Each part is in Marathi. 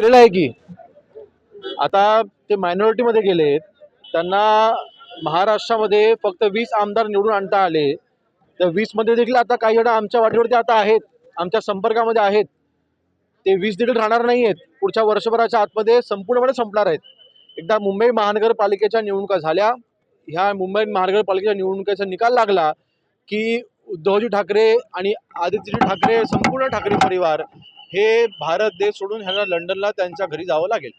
केलेलं आहे की? आता ते मायनॉरिटीमध्ये गेले त्यांना महाराष्ट्रामध्ये फक्त वीस आमदार निवडून आणता आले. तर वीसमध्ये देखील आता काही जण आमच्या वाटेवरती आता आहेत आमच्या संपर्कामध्ये आहेत. ते वीस देखील राहणार नाही आहेत पुढच्या वर्षभराच्या आतमध्ये संपूर्णपणे संपणार आहेत. एकदा मुंबई महानगरपालिकेच्या निवडणुका झाल्या. ह्या मुंबई महानगरपालिकेच्या निवडणुकीचा निकाल लागला की उद्धवजी ठाकरे आणि आदित्यजी ठाकरे संपूर्ण ठाकरे परिवार हे भारत देश सोडून ह्यांना लंडनला त्यांच्या घरी जावं लागेल.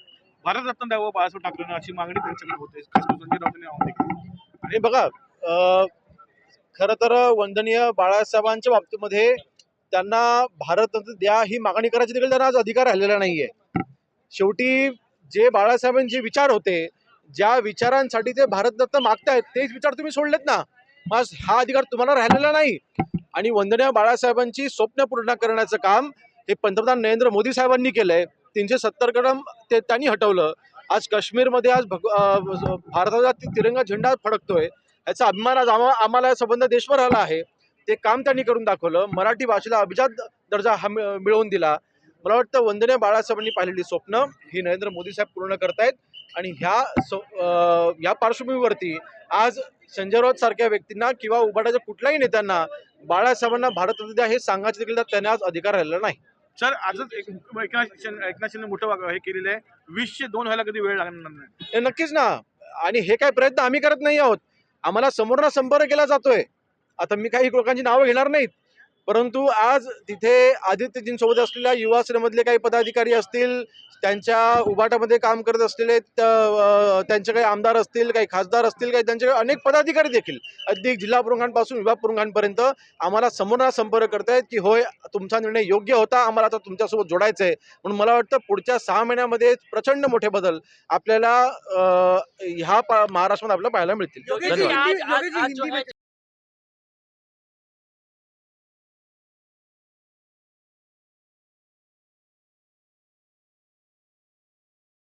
भारतरत्न द्यावं बाळासाहेब ठाकरेंना अशी मागणी त्यांच्याकडे होते. संजय. आणि बघा खरं तर वंदनीय बाळासाहेबांच्या बाबतीमध्ये त्यांना भारतरत्न द्या ही मागणी करायची देखील त्यांना आज अधिकार राहिलेला नाहीये. शेवटी जे बाळासाहेबांचे विचार होते ज्या विचारांसाठी ते भारतरत्न मागतायत तेच विचार तुम्ही सोडलेत ना? मग हा अधिकार तुम्हाला राहिलेला नाही. आणि वंदनीय बाळासाहेबांची स्वप्न पूर्ण करण्याचं काम हे पंतप्रधान नरेंद्र मोदी साहेबांनी केलं आहे तीनशे सत्तर कलम ते त्यांनी हटवलं. आज काश्मीरमध्ये आज भग भारताचा तिरंगा झेंडा फडकतोय. याचा अभिमान आज आम्हा आम्हाला या संबंध देशभर आला आहे. ते काम त्यांनी करून दाखवलं. मराठी भाषेला अभिजात दर्जा हा मिळवून दिला. मला वाटतं वंदनीय बाळासाहेबांनी पाहिलेली स्वप्न ही नरेंद्र मोदी साहेब पूर्ण करतायत. आणि ह्या ह्या पार्श्वभूमीवरती आज संजय राऊत सारख्या व्यक्तींना किंवा उभाटाच्या कुठल्याही नेत्यांना बाळासाहेबांना भारत द्या हे सांगायचं देखील त्यांना आज अधिकार राहिलेला नाही. सर आजच एक एकनाथ एकनाथ शिंदे मोठं हे केलेलं आहे. वीसशे दोन व्हायला कधी वेळ लागणार नाही. हे नक्कीच ना. आणि हे काय प्रयत्न आम्ही करत नाही आहोत. आम्हाला समोरना संपर्क केला जातोय. आता मी काही लोकांची नावं घेणार नाहीत. परंतु आज तिथे आदित्यजींसोबत असलेल्या युवा सेनेमधले काही पदाधिकारी असतील त्यांच्या उभाटामध्ये काम करत असलेले त्यांचे काही आमदार असतील काही खासदार असतील काही त्यांचे अनेक पदाधिकारी देखील अगदी जिल्हा प्रमुखांपासून विभाग प्रमुखांपर्यंत आम्हाला समोर संपर्क करतायत की होय तुमचा निर्णय योग्य होता आम्हाला आता तुमच्यासोबत जोडायचं आहे म्हणून मला वाटतं पुढच्या सहा महिन्यामध्ये प्रचंड मोठे बदल आपल्याला अं, ह्या महाराष्ट्रामध्ये आपल्याला पाहायला मिळतील.